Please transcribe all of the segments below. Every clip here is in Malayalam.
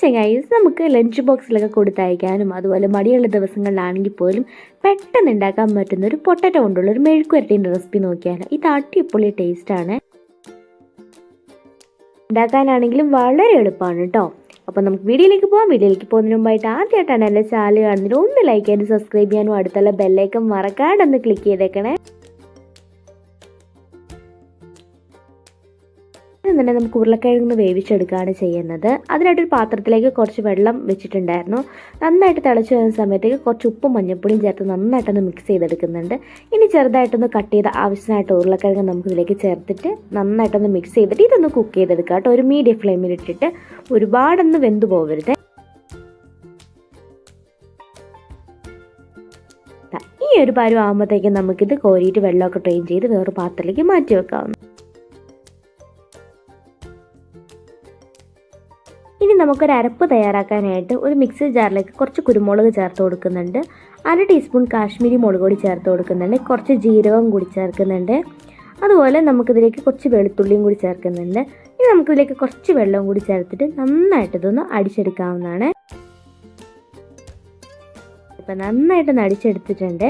ചെങ്ങായിസ് നമുക്ക് ലഞ്ച് ബോക്സിലൊക്കെ കൊടുത്തയക്കാനും അതുപോലെ മടിയുള്ള ദിവസങ്ങളിലാണെങ്കിൽ പോലും പെട്ടെന്ന് ഉണ്ടാക്കാൻ പറ്റുന്ന ഒരു പൊട്ടറ്റോ കൊണ്ടുള്ള ഒരു മെഴുക്കുവരട്ടീന്റെ റെസിപ്പി നോക്കിയാൽ ഇത് അടിപൊളി ടേസ്റ്റാണ് ഉണ്ടാക്കാനാണെങ്കിലും വളരെ എളുപ്പമാണ് കേട്ടോ അപ്പോൾ നമുക്ക് വീഡിയോയിലേക്ക് പോകാം വീഡിയോയിലേക്ക് പോകുന്നതിന് മുമ്പായിട്ട് ആദ്യമായിട്ടാണ് എന്റെ ചാനൽ കാണുന്നത് ഒന്ന് ലൈക്ക് ചെയ്യാനും സബ്സ്ക്രൈബ് ചെയ്യാനും അടുത്തുള്ള ബെല്ലൈക്കൻ മറക്കാണ്ടൊന്ന് ക്ലിക്ക് ചെയ്തേക്കണേ. തന്നെ നമുക്ക് ഉരുളക്കിഴങ്ങ് വേവിച്ചെടുക്കുകയാണ് ചെയ്യുന്നത്. അതിനായിട്ടൊരു പാത്രത്തിലേക്ക് കുറച്ച് വെള്ളം വെച്ചിട്ടുണ്ടായിരുന്നു. നന്നായിട്ട് തിളച്ച് വരുന്ന സമയത്തേക്ക് കുറച്ച് ഉപ്പും മഞ്ഞൾപ്പൊടിയും ചേർത്ത് നന്നായിട്ടൊന്ന് മിക്സ് ചെയ്തെടുക്കുന്നുണ്ട്. ഇനി ചെറുതായിട്ടൊന്ന് കട്ട് ചെയ്ത ആവശ്യമായിട്ട് ഉരുളക്കിഴങ്ങ് നമുക്ക് ഇതിലേക്ക് ചേർത്തിട്ട് നന്നായിട്ടൊന്ന് മിക്സ് ചെയ്തിട്ട് ഇതൊന്ന് കുക്ക് ചെയ്തെടുക്കുക കേട്ടോ. ഒരു മീഡിയം ഫ്ലെയിമിൽ ഇട്ടിട്ട് ഒരുപാടൊന്ന് വെന്തു പോകരുത് ഈ ഒരു പരുവാകുമ്പോഴത്തേക്കും നമുക്കിത് കോരിയിട്ട് വെള്ളമൊക്കെ ട്രെയിൻ ചെയ്ത് വേറൊരു പാത്രത്തിലേക്ക് മാറ്റി വെക്കാവുന്നു ഇനി നമുക്കൊരു അരപ്പ് തയ്യാറാക്കാനായിട്ട് ഒരു മിക്സി ജാറിലേക്ക് കുറച്ച് കുരുമുളക് ചേർത്ത് കൊടുക്കുന്നുണ്ട്. അര ടീസ്പൂൺ കാശ്മീരി മുളക് പൊടി ചേർത്ത് കൊടുക്കുന്നുണ്ട്. കുറച്ച് ജീരകം കൂടി ചേർക്കുന്നുണ്ട്. അതുപോലെ നമുക്കിതിലേക്ക് കുറച്ച് വെളുത്തുള്ളിയും കൂടി ചേർക്കുന്നുണ്ട്. ഇനി നമുക്കിതിലേക്ക് കുറച്ച് വെള്ളവും കൂടി ചേർത്തിട്ട് നന്നായിട്ട് ഇതൊന്ന് അടിച്ചെടുക്കാവുന്നതാണ്. ഇപ്പം നന്നായിട്ടൊന്ന് അടിച്ചെടുത്തിട്ടുണ്ട്.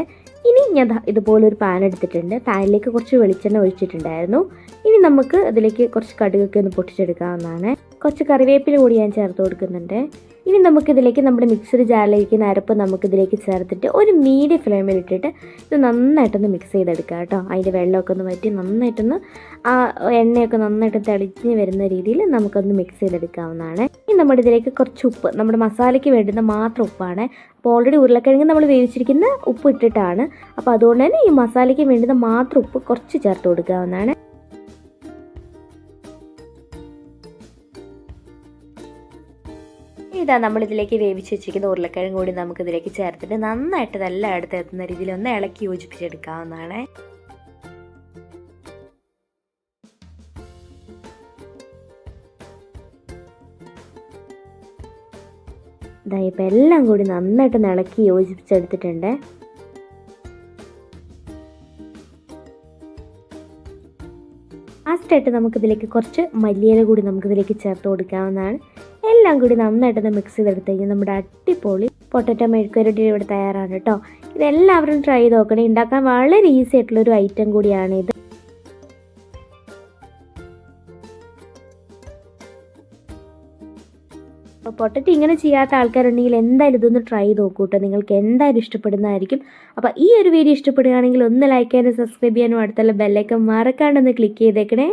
ഇനി ഞാൻ ഇതുപോലൊരു പാൻ എടുത്തിട്ടുണ്ട്. പാനിലേക്ക് കുറച്ച് വെളിച്ചെണ്ണ ഒഴിച്ചിട്ടുണ്ടായിരുന്നു. ഇനി നമുക്ക് അതിലേക്ക് കുറച്ച് കടുകൊക്കെ ഒന്ന് പൊട്ടിച്ചെടുക്കാവുന്നതാണ്. കുറച്ച് കറിവേപ്പില കൂടി ഞാൻ ചേർത്ത് കൊടുക്കുന്നുണ്ട്. ഇനി നമുക്കിതിലേക്ക് നമ്മുടെ മിക്സർ ജാറിലിരിക്കുന്ന അരപ്പ് നമുക്കിതിലേക്ക് ചേർത്തിട്ട് ഒരു മീഡിയം ഫ്ലെയിമിൽ ഇട്ടിട്ട് ഇത് നന്നായിട്ടൊന്ന് മിക്സ് ചെയ്തെടുക്കുക കേട്ടോ. അതിന്റെ വെള്ളമൊക്കെ ഒന്ന് വറ്റി നന്നായിട്ടൊന്ന് ആ എണ്ണയൊക്കെ നന്നായിട്ട് തെളിഞ്ഞ് വരുന്ന രീതിയിൽ നമുക്കൊന്ന് മിക്സ് ചെയ്തെടുക്കാവുന്നതാണ്. ഇനി നമ്മുടെ ഇതിലേക്ക് കുറച്ച് ഉപ്പ് നമ്മുടെ മസാലയ്ക്ക് വേണ്ടുന്ന മാത്രം ഉപ്പാണ്. അപ്പോൾ ഓൾറെഡി ഉരുളക്കിഴങ്ങ് നമ്മൾ വേവിച്ചിരിക്കുന്ന ഉപ്പ് ഇട്ടിട്ടാണ്. അപ്പോൾ അതുകൊണ്ട് തന്നെ ഈ മസാലയ്ക്ക് വേണ്ടുന്ന മാത്രം ഉപ്പ് കുറച്ച് ചേർത്ത് കൊടുക്കാവുന്നതാണ്. ഇതാ നമ്മളിതിലേക്ക് വേവിച്ച് വെച്ചിരിക്കുന്ന ഉരുളക്കിഴങ്ങ് കൂടി നമുക്ക് ഇതിലേക്ക് ചേർത്തിട്ട് നന്നായിട്ട് നല്ല അടുത്ത് എത്തുന്ന രീതിയിൽ ഒന്ന് ഇളക്കി യോജിപ്പിച്ചെടുക്കാവുന്നതാണ്. ഇതാ ഇപ്പം എല്ലാം കൂടി നന്നായിട്ട് ഇളക്കി യോജിപ്പിച്ചെടുത്തിട്ടുണ്ട്. ലാസ്റ്റായിട്ട് നമുക്കിതിലേക്ക് കുറച്ച് മല്ലിയില കൂടി നമുക്കിതിലേക്ക് ചേർത്ത് കൊടുക്കാവുന്നതാണ്. എല്ലാം കൂടി നന്നായിട്ടൊന്ന് മിക്സ് ചെയ്തെടുത്ത് കഴിഞ്ഞാൽ നമ്മുടെ അടിപൊളി പൊട്ടറ്റോ മെഴുക്കുരട്ടി ഇവിടെ തയ്യാറാണ് കേട്ടോ. ഇതെല്ലാവരും ട്രൈ ചെയ്ത് നോക്കണേ. ഉണ്ടാക്കാൻ വളരെ ഈസി ആയിട്ടുള്ളൊരു ഐറ്റം കൂടിയാണ് ഇത്. അപ്പോൾ പൊട്ടറ്റ് ഇങ്ങനെ ചെയ്യാത്ത ആൾക്കാരുണ്ടെങ്കിൽ എന്തായാലും ഇതൊന്ന് ട്രൈ ചെയ്ത് നോക്കൂ കേട്ടോ. നിങ്ങൾക്ക് എന്തായാലും ഇഷ്ടപ്പെടുന്നതായിരിക്കും. അപ്പോൾ ഈ ഒരു വീഡിയോ ഇഷ്ടപ്പെടുകയാണെങ്കിൽ ഒന്ന് ലൈക്ക് ചെയ്യാനും സബ്സ്ക്രൈബ് ചെയ്യാനും അടുത്തുള്ള ബെല്ലൈക്കൻ മറക്കാണ്ടൊന്ന് ക്ലിക്ക് ചെയ്തേക്കണേ.